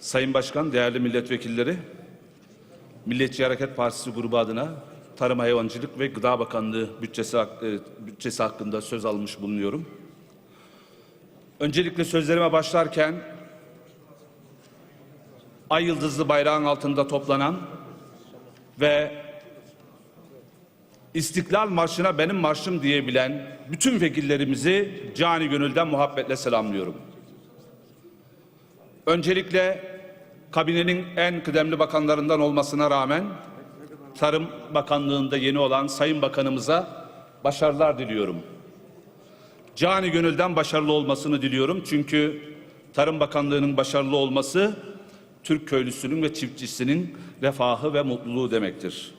Sayın Başkan, değerli milletvekilleri, Milliyetçi Hareket Partisi grubu adına Tarım Hayvancılık ve Gıda Bakanlığı bütçesi, e, bütçesi hakkında söz almış bulunuyorum. Öncelikle sözlerime başlarken ay yıldızlı bayrağın altında toplanan ve İstiklal Marşı'na benim marşım diyebilen bütün vekillerimizi cani gönülden muhabbetle selamlıyorum. Öncelikle kabinenin en kıdemli bakanlarından olmasına rağmen Tarım Bakanlığı'nda yeni olan Sayın Bakanımıza başarılar diliyorum. Cani gönülden başarılı olmasını diliyorum. Çünkü Tarım Bakanlığı'nın başarılı olması Türk köylüsünün ve çiftçisinin refahı ve mutluluğu demektir.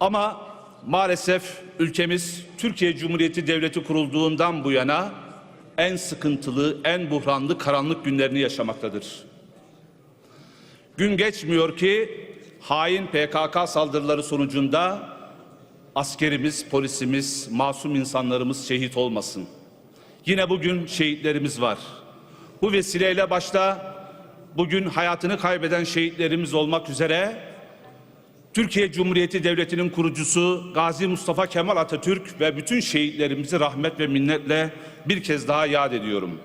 Ama maalesef ülkemiz Türkiye Cumhuriyeti Devleti kurulduğundan bu yana en sıkıntılı, en buhranlı, karanlık günlerini yaşamaktadır. Gün geçmiyor ki hain PKK saldırıları sonucunda askerimiz, polisimiz, masum insanlarımız şehit olmasın. Yine bugün şehitlerimiz var. Bu vesileyle başta bugün hayatını kaybeden şehitlerimiz olmak üzere Türkiye Cumhuriyeti Devleti'nin kurucusu Gazi Mustafa Kemal Atatürk ve bütün şehitlerimizi rahmet ve minnetle bir kez daha yad ediyorum.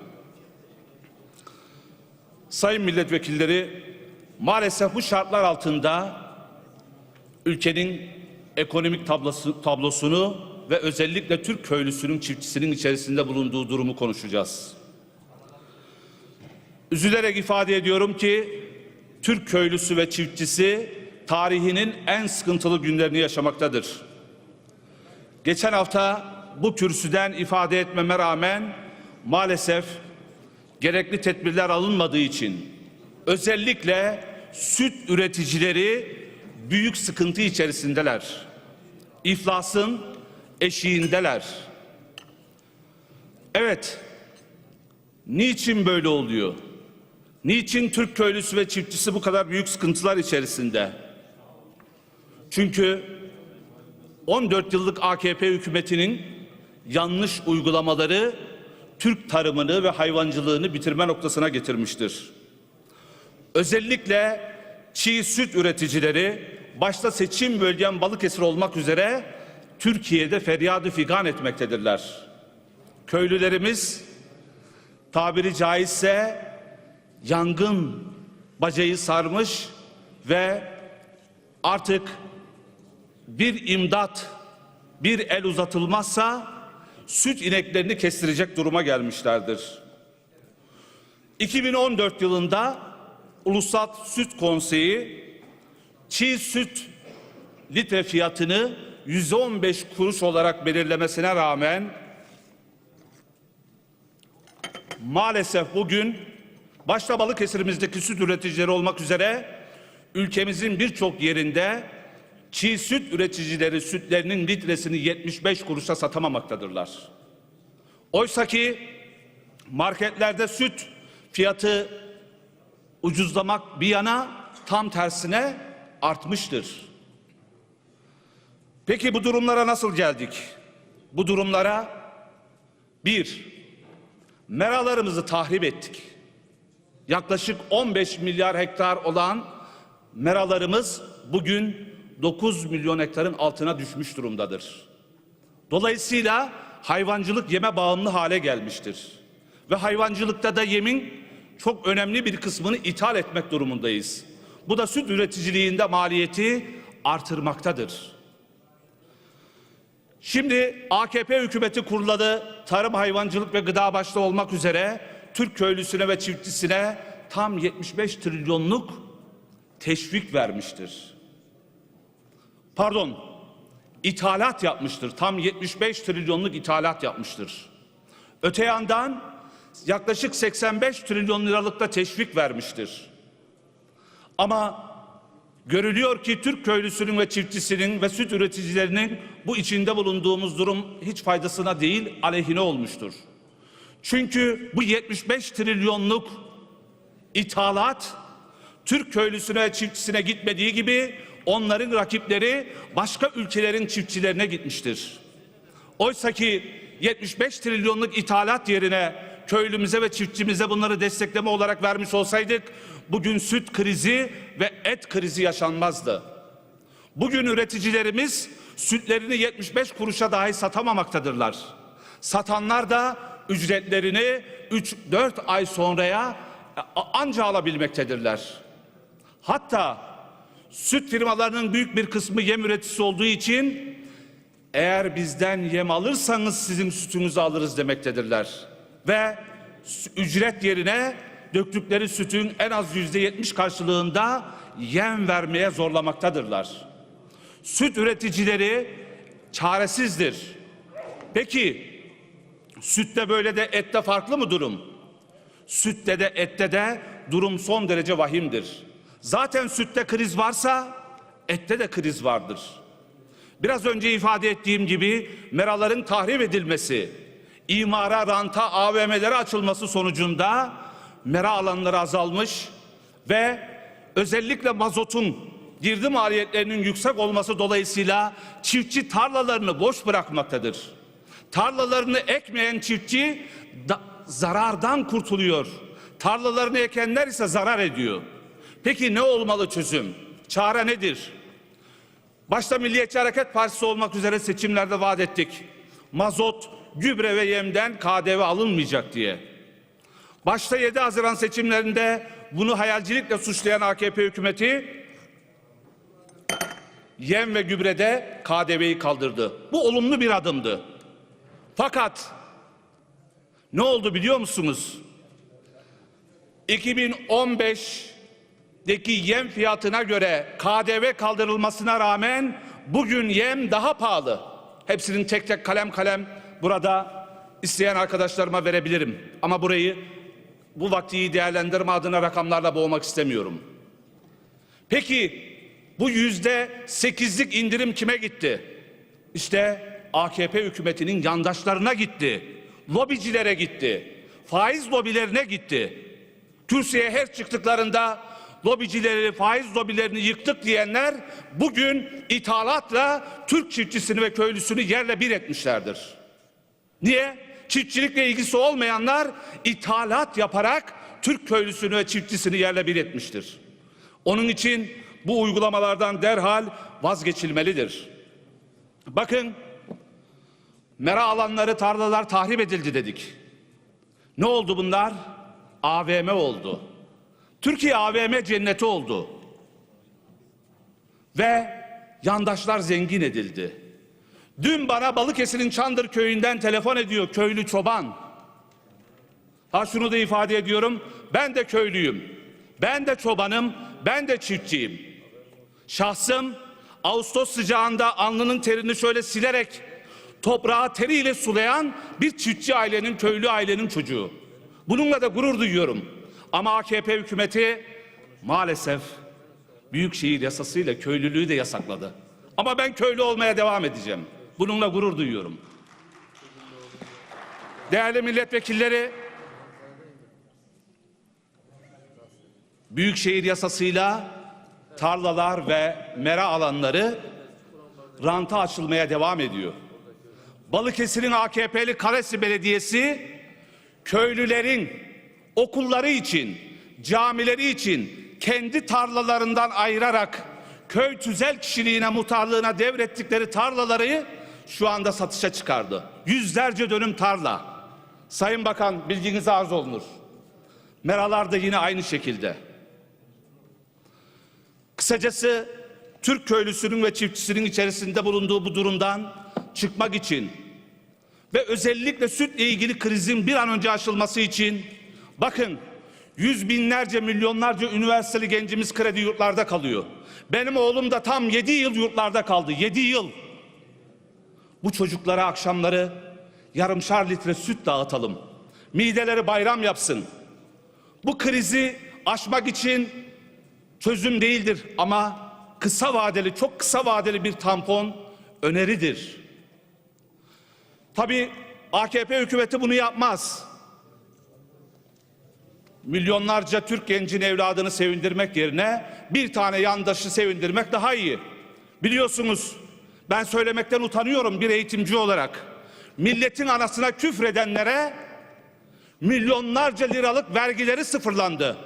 Sayın milletvekilleri, maalesef bu şartlar altında ülkenin ekonomik tablosu, tablosunu ve özellikle Türk köylüsünün çiftçisinin içerisinde bulunduğu durumu konuşacağız. Üzülerek ifade ediyorum ki Türk köylüsü ve çiftçisi tarihinin en sıkıntılı günlerini yaşamaktadır. Geçen hafta bu kürsüden ifade etmeme rağmen maalesef gerekli tedbirler alınmadığı için özellikle süt üreticileri büyük sıkıntı içerisindeler. İflasın eşiğindeler. Evet, niçin böyle oluyor? Niçin Türk köylüsü ve çiftçisi bu kadar büyük sıkıntılar içerisinde? Çünkü 14 yıllık AKP hükümetinin yanlış uygulamaları Türk tarımını ve hayvancılığını bitirme noktasına getirmiştir. Özellikle çiğ süt üreticileri başta seçim bölgen Balıkesir olmak üzere Türkiye'de feryadı figan etmektedirler. Köylülerimiz tabiri caizse yangın bacayı sarmış ve artık bir imdat, bir el uzatılmazsa süt ineklerini kestirecek duruma gelmişlerdir. 2014 yılında Ulusal Süt Konseyi çiğ süt litre fiyatını 115 kuruş olarak belirlemesine rağmen maalesef bugün başta Balıkesir'imizdeki süt üreticileri olmak üzere ülkemizin birçok yerinde çiğ süt üreticileri sütlerinin litresini 75 kuruşa satamaktadırlar. Oysa ki marketlerde süt fiyatı ucuzlamak bir yana tam tersine artmıştır. Peki bu durumlara nasıl geldik? Bu durumlara bir, meralarımızı tahrip ettik. Yaklaşık 15 milyar hektar olan meralarımız bugün 9 milyon hektarın altına düşmüş durumdadır. Dolayısıyla hayvancılık yeme bağımlı hale gelmiştir. Ve hayvancılıkta da yemin çok önemli bir kısmını ithal etmek durumundayız. Bu da süt üreticiliğinde maliyeti artırmaktadır. Şimdi AKP hükümeti kuruladı. Tarım, hayvancılık ve gıda başta olmak üzere Türk köylüsüne ve çiftçisine tam 75 trilyonluk teşvik vermiştir. Pardon, ithalat yapmıştır. Tam 75 trilyonluk ithalat yapmıştır. Öte yandan yaklaşık 85 trilyon liralık da teşvik vermiştir. Ama görülüyor ki Türk köylüsünün ve çiftçisinin ve süt üreticilerinin bu içinde bulunduğumuz durum hiç faydasına değil aleyhine olmuştur. Çünkü bu 75 trilyonluk ithalat Türk köylüsüne çiftçisine gitmediği gibi onların rakipleri başka ülkelerin çiftçilerine gitmiştir. Oysa ki 75 trilyonluk ithalat yerine köylümüze ve çiftçimize bunları destekleme olarak vermiş olsaydık bugün süt krizi ve et krizi yaşanmazdı. Bugün üreticilerimiz sütlerini 75 kuruşa dahi satamamaktadır. Satanlar da ücretlerini 3-4 ay sonraya anca alabilmektedirler. Hatta süt firmalarının büyük bir kısmı yem üreticisi olduğu için eğer bizden yem alırsanız sizin sütünüzü alırız demektedirler. Ve ücret yerine döktükleri sütün en az yüzde yetmiş karşılığında yem vermeye zorlamaktadırlar. Süt üreticileri çaresizdir. Peki sütte böyle de ette farklı mı durum? Sütte de ette de durum son derece vahimdir. Zaten sütte kriz varsa ette de kriz vardır. Biraz önce ifade ettiğim gibi meraların tahrip edilmesi, imara, ranta, AVM'lere açılması sonucunda mera alanları azalmış ve özellikle mazotun girdi maliyetlerinin yüksek olması dolayısıyla çiftçi tarlalarını boş bırakmaktadır. Tarlalarını ekmeyen çiftçi da, zarardan kurtuluyor. Tarlalarını ekenler ise zarar ediyor. Peki ne olmalı çözüm? Çare nedir? Başta Milliyetçi Hareket Partisi olmak üzere seçimlerde vaat ettik. Mazot, gübre ve yemden KDV alınmayacak diye. Başta 7 Haziran seçimlerinde bunu hayalcilikle suçlayan AKP hükümeti yem ve gübrede KDV'yi kaldırdı. Bu olumlu bir adımdı. Fakat ne oldu biliyor musunuz? 2015'deki yem fiyatına göre KDV kaldırılmasına rağmen bugün yem daha pahalı. Hepsinin tek tek kalem kalem burada isteyen arkadaşlarıma verebilirim. Ama burayı bu vakti iyi değerlendirme adına rakamlarla boğmak istemiyorum. Peki bu yüzde sekizlik indirim kime gitti? İşte AKP hükümetinin yandaşlarına gitti. Lobicilere gitti. Faiz lobilerine gitti. Kürsüye her çıktıklarında lobicileri, faiz lobilerini yıktık diyenler bugün ithalatla Türk çiftçisini ve köylüsünü yerle bir etmişlerdir. Niye? Çiftçilikle ilgisi olmayanlar ithalat yaparak Türk köylüsünü ve çiftçisini yerle bir etmiştir. Onun için bu uygulamalardan derhal vazgeçilmelidir. Bakın mera alanları, tarlalar tahrip edildi dedik. Ne oldu bunlar? AVM oldu. Türkiye AVM cenneti oldu. Ve yandaşlar zengin edildi. Dün bana Balıkesir'in Çandır köyünden telefon ediyor köylü çoban. Ha şunu da ifade ediyorum. Ben de köylüyüm. Ben de çobanım. Ben de çiftçiyim. Şahsım Ağustos sıcağında alnının terini şöyle silerek toprağı teriyle sulayan bir çiftçi ailenin, köylü ailenin çocuğu. Bununla da gurur duyuyorum. Ama AKP hükümeti maalesef büyükşehir yasasıyla köylülüğü de yasakladı. Ama ben köylü olmaya devam edeceğim. Bununla gurur duyuyorum. Değerli milletvekilleri, büyükşehir yasasıyla tarlalar ve mera alanları ranta açılmaya devam ediyor. Balıkesir'in AKP'li Karesi Belediyesi köylülerin okulları için, camileri için kendi tarlalarından ayırarak köy tüzel kişiliğine muhtarlığına devrettikleri tarlaları şu anda satışa çıkardı. Yüzlerce dönüm tarla. Sayın Bakan bilginize arz olunur. Meralar da yine aynı şekilde. Kısacası Türk köylüsünün ve çiftçisinin içerisinde bulunduğu bu durumdan çıkmak için ve özellikle sütle ilgili krizin bir an önce aşılması için bakın yüz binlerce milyonlarca üniversiteli gencimiz kredi yurtlarda kalıyor. Benim oğlum da tam yedi yıl yurtlarda kaldı. Yedi yıl. Bu çocuklara akşamları yarımşar litre süt dağıtalım. Mideleri bayram yapsın. Bu krizi aşmak için çözüm değildir ama kısa vadeli, çok kısa vadeli bir tampon öneridir. Tabii AKP hükümeti bunu yapmaz. Milyonlarca Türk gencin evladını sevindirmek yerine bir tane yandaşı sevindirmek daha iyi. Biliyorsunuz ben söylemekten utanıyorum bir eğitimci olarak. Milletin anasına küfredenlere milyonlarca liralık vergileri sıfırlandı.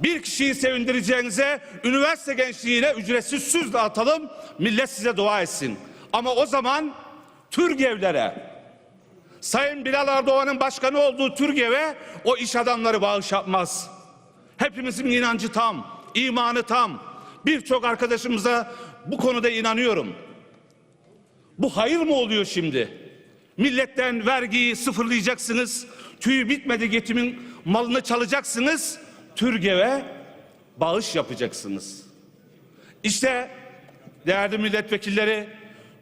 Bir kişiyi sevindireceğinize üniversite gençliğine ücretsiz süz dağıtalım, millet size dua etsin. Ama o zaman Türgevlere, Sayın Bilal Erdoğan'ın başkanı olduğu Türgev'e o iş adamları bağış yapmaz. Hepimizin inancı tam, imanı tam. Birçok arkadaşımıza bu konuda inanıyorum. Bu hayır mı oluyor şimdi? Milletten vergiyi sıfırlayacaksınız. Tüyü bitmedi yetimin malını çalacaksınız. Türgev'e bağış yapacaksınız. İşte değerli milletvekilleri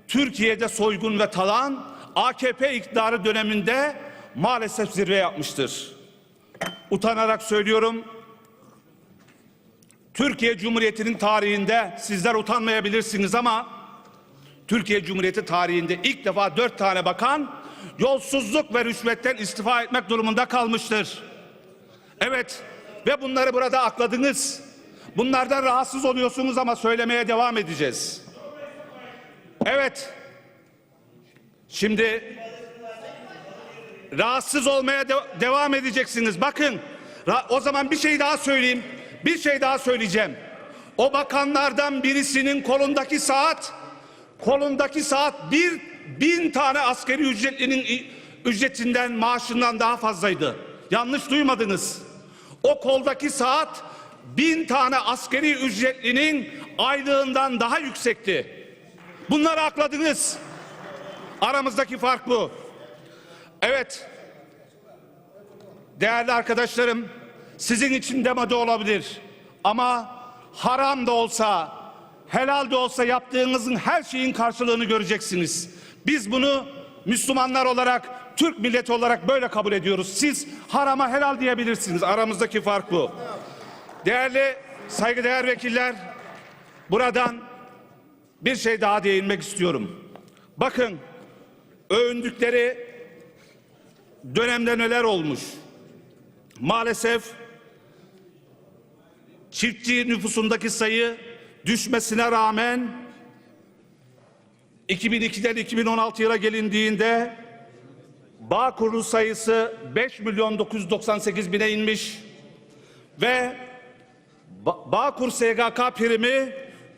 Türkiye'de soygun ve talan AKP iktidarı döneminde maalesef zirve yapmıştır. Utanarak söylüyorum. Türkiye Cumhuriyeti'nin tarihinde sizler utanmayabilirsiniz ama Türkiye Cumhuriyeti tarihinde ilk defa dört tane bakan yolsuzluk ve rüşvetten istifa etmek durumunda kalmıştır. Evet ve bunları burada akladınız. Bunlardan rahatsız oluyorsunuz ama söylemeye devam edeceğiz. Evet. Şimdi rahatsız olmaya de- devam edeceksiniz. Bakın o zaman bir şey daha söyleyeyim. Bir şey daha söyleyeceğim. O bakanlardan birisinin kolundaki saat kolundaki saat bir bin tane askeri ücretlinin ücretinden maaşından daha fazlaydı. Yanlış duymadınız. O koldaki saat bin tane askeri ücretlinin aylığından daha yüksekti. Bunları akladınız. Aramızdaki fark bu. Evet. Değerli arkadaşlarım, sizin için demode olabilir. Ama haram da olsa, helal de olsa yaptığınızın her şeyin karşılığını göreceksiniz. Biz bunu Müslümanlar olarak, Türk milleti olarak böyle kabul ediyoruz. Siz harama helal diyebilirsiniz. Aramızdaki fark bu. Değerli saygıdeğer vekiller, buradan bir şey daha değinmek istiyorum. Bakın, övündükleri dönemde neler olmuş? Maalesef çiftçi nüfusundaki sayı düşmesine rağmen 2002'den 2016 yıla gelindiğinde bağ kurulu sayısı 5 milyon 998 bine inmiş ve ba- Bağkur SGK primi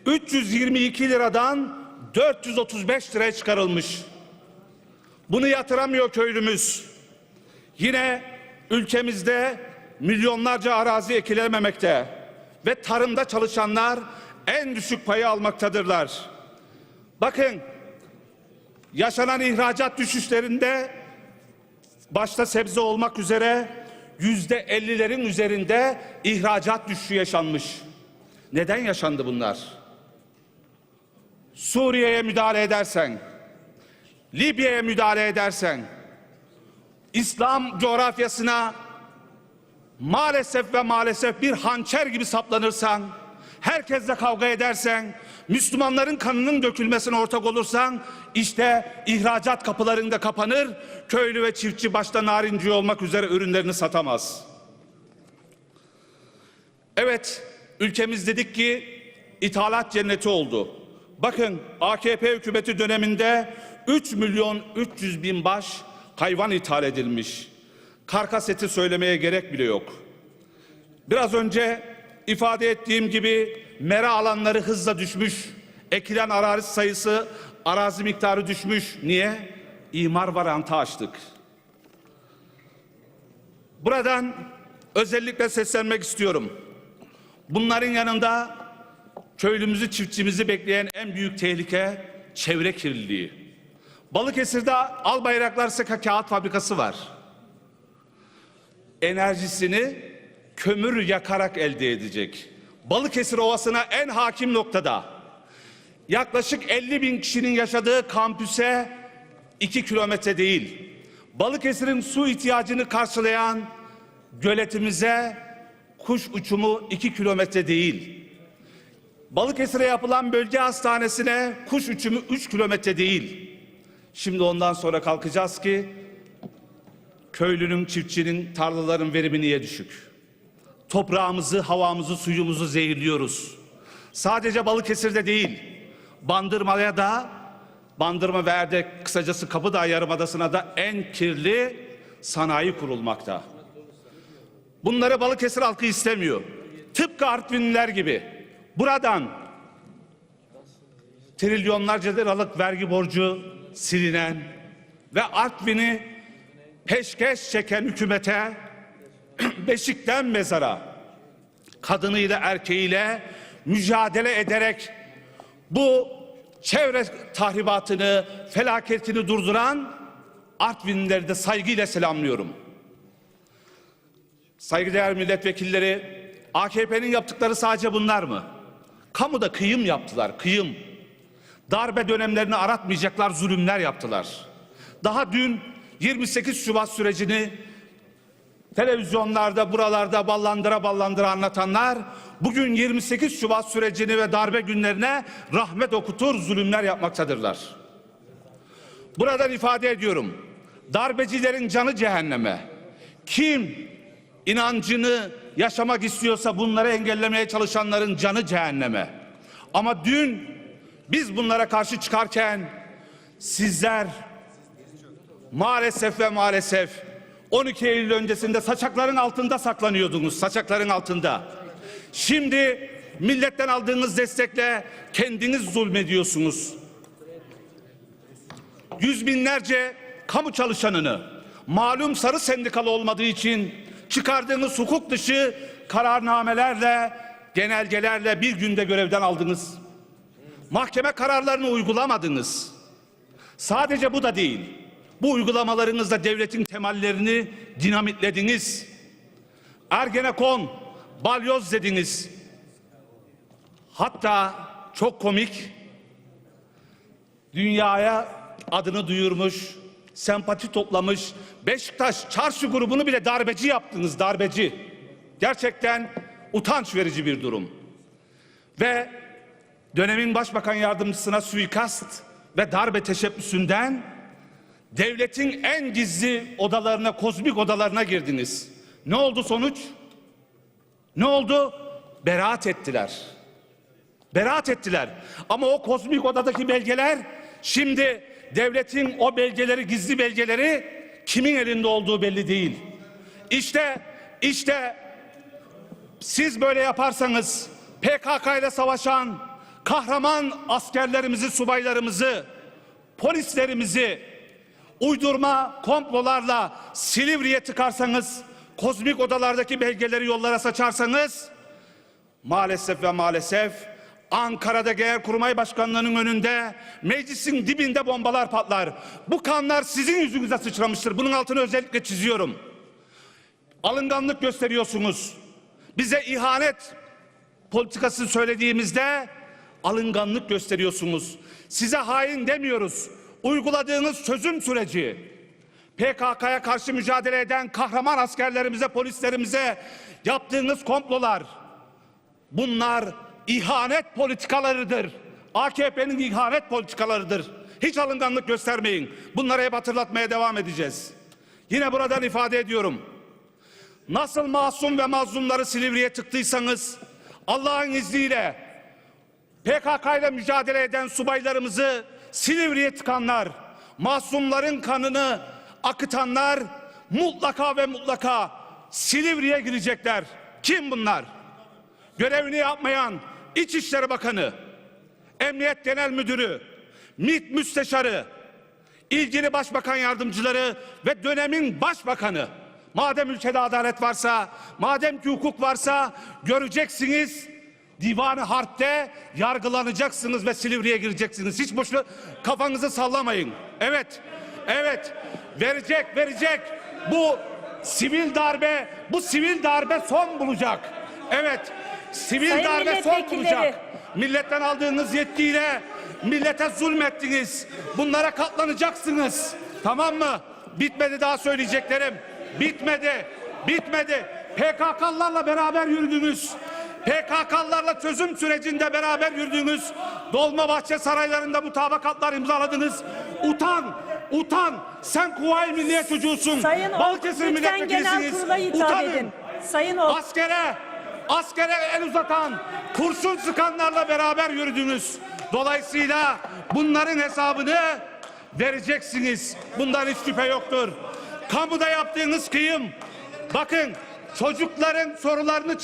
322 liradan 435 liraya çıkarılmış. Bunu yatıramıyor köylümüz. Yine ülkemizde milyonlarca arazi ekilememekte ve tarımda çalışanlar en düşük payı almaktadırlar. Bakın yaşanan ihracat düşüşlerinde başta sebze olmak üzere yüzde ellilerin üzerinde ihracat düşüşü yaşanmış. Neden yaşandı bunlar? Suriye'ye müdahale edersen, Libya'ya müdahale edersen, İslam coğrafyasına maalesef ve maalesef bir hançer gibi saplanırsan, herkesle kavga edersen, Müslümanların kanının dökülmesine ortak olursan, işte ihracat kapılarında kapanır, köylü ve çiftçi başta narinci olmak üzere ürünlerini satamaz. Evet, ülkemiz dedik ki ithalat cenneti oldu. Bakın AKP hükümeti döneminde 3 milyon 300 bin baş hayvan ithal edilmiş. Karkas eti söylemeye gerek bile yok. Biraz önce ifade ettiğim gibi mera alanları hızla düşmüş. Ekilen arazi sayısı, arazi miktarı düşmüş. Niye? İmar varantı açtık. Buradan özellikle seslenmek istiyorum. Bunların yanında köylümüzü, çiftçimizi bekleyen en büyük tehlike çevre kirliliği. Balıkesir'de Albayraklar Seka Kağıt Fabrikası var. Enerjisini kömür yakarak elde edecek. Balıkesir Ovası'na en hakim noktada. Yaklaşık 50 bin kişinin yaşadığı kampüse 2 kilometre değil. Balıkesir'in su ihtiyacını karşılayan göletimize kuş uçumu 2 kilometre değil. Balıkesir'e yapılan bölge hastanesine kuş uçumu 3 kilometre değil. Şimdi ondan sonra kalkacağız ki köylünün, çiftçinin, tarlaların verimi niye düşük? Toprağımızı, havamızı, suyumuzu zehirliyoruz. Sadece Balıkesir'de değil, Bandırma'ya da, Bandırma ve Erdek, kısacası Kapıdağ Yarımadası'na da en kirli sanayi kurulmakta. Bunları Balıkesir halkı istemiyor. Tıpkı Artvinliler gibi. Buradan trilyonlarca liralık vergi borcu silinen ve Artvin'i peşkeş çeken hükümete beşikten mezara kadınıyla erkeğiyle mücadele ederek bu çevre tahribatını, felaketini durduran Artvinlileri de saygıyla selamlıyorum. Saygıdeğer milletvekilleri, AKP'nin yaptıkları sadece bunlar mı? Kamuda kıyım yaptılar, kıyım. Darbe dönemlerini aratmayacaklar zulümler yaptılar. Daha dün 28 Şubat sürecini televizyonlarda, buralarda ballandıra ballandıra anlatanlar bugün 28 Şubat sürecini ve darbe günlerine rahmet okutur, zulümler yapmaktadırlar. Buradan ifade ediyorum. Darbecilerin canı cehenneme. Kim inancını yaşamak istiyorsa bunları engellemeye çalışanların canı cehenneme. Ama dün biz bunlara karşı çıkarken sizler maalesef ve maalesef 12 Eylül öncesinde saçakların altında saklanıyordunuz. Saçakların altında. Şimdi milletten aldığınız destekle kendiniz zulmediyorsunuz. Yüz binlerce kamu çalışanını malum sarı sendikalı olmadığı için çıkardığınız hukuk dışı kararnamelerle, genelgelerle bir günde görevden aldınız. Mahkeme kararlarını uygulamadınız. Sadece bu da değil. Bu uygulamalarınızla devletin temellerini dinamitlediniz. Ergenekon, balyoz dediniz. Hatta çok komik dünyaya adını duyurmuş, sempati toplamış Beşiktaş çarşı grubunu bile darbeci yaptınız, darbeci. Gerçekten utanç verici bir durum. Ve dönemin başbakan yardımcısına suikast ve darbe teşebbüsünden devletin en gizli odalarına, kozmik odalarına girdiniz. Ne oldu sonuç? Ne oldu? Beraat ettiler. Beraat ettiler. Ama o kozmik odadaki belgeler şimdi devletin o belgeleri, gizli belgeleri kimin elinde olduğu belli değil. İşte, işte siz böyle yaparsanız PKK ile savaşan kahraman askerlerimizi, subaylarımızı, polislerimizi uydurma komplolarla Silivri'ye tıkarsanız, kozmik odalardaki belgeleri yollara saçarsanız maalesef ve maalesef Ankara'da Genelkurmay Başkanlığı'nın önünde meclisin dibinde bombalar patlar. Bu kanlar sizin yüzünüze sıçramıştır. Bunun altını özellikle çiziyorum. Alınganlık gösteriyorsunuz. Bize ihanet politikası söylediğimizde alınganlık gösteriyorsunuz. Size hain demiyoruz. Uyguladığınız çözüm süreci PKK'ya karşı mücadele eden kahraman askerlerimize, polislerimize yaptığınız komplolar bunlar ihanet politikalarıdır. AKP'nin ihanet politikalarıdır. Hiç alınganlık göstermeyin. Bunları hep hatırlatmaya devam edeceğiz. Yine buradan ifade ediyorum. Nasıl masum ve mazlumları Silivri'ye tıktıysanız Allah'ın izniyle PKK ile mücadele eden subaylarımızı Silivri'ye tıkanlar, masumların kanını akıtanlar mutlaka ve mutlaka Silivri'ye girecekler. Kim bunlar? Görevini yapmayan İçişleri Bakanı, Emniyet Genel Müdürü, MİT Müsteşarı, ilgili başbakan yardımcıları ve dönemin başbakanı. Madem ülkede adalet varsa, madem ki hukuk varsa göreceksiniz Divan-ı Harp'te yargılanacaksınız ve Silivri'ye gireceksiniz. Hiç boşuna kafanızı sallamayın. Evet, evet verecek, verecek. Bu sivil darbe, bu sivil darbe son bulacak. Evet, sivil Sayın darbe son bulacak. Milletten aldığınız yetkiyle millete zulmettiniz. Bunlara katlanacaksınız. Tamam mı? Bitmedi daha söyleyeceklerim. Bitmedi. Bitmedi. PKK'larla beraber yürüdünüz. PKK'larla çözüm sürecinde beraber yürüdünüz. Dolmabahçe saraylarında mutabakatlar imzaladınız. Utan, utan. Sen Kuvayi Milliye çocuğusun. Sayın Balıkesir milletvekilisiniz. Utanın. edin. Sayın Ol, Askere, askere el uzatan, kurşun sıkanlarla beraber yürüdünüz. Dolayısıyla bunların hesabını vereceksiniz. Bundan hiç şüphe yoktur. Kamuda yaptığınız kıyım, bakın çocukların sorularını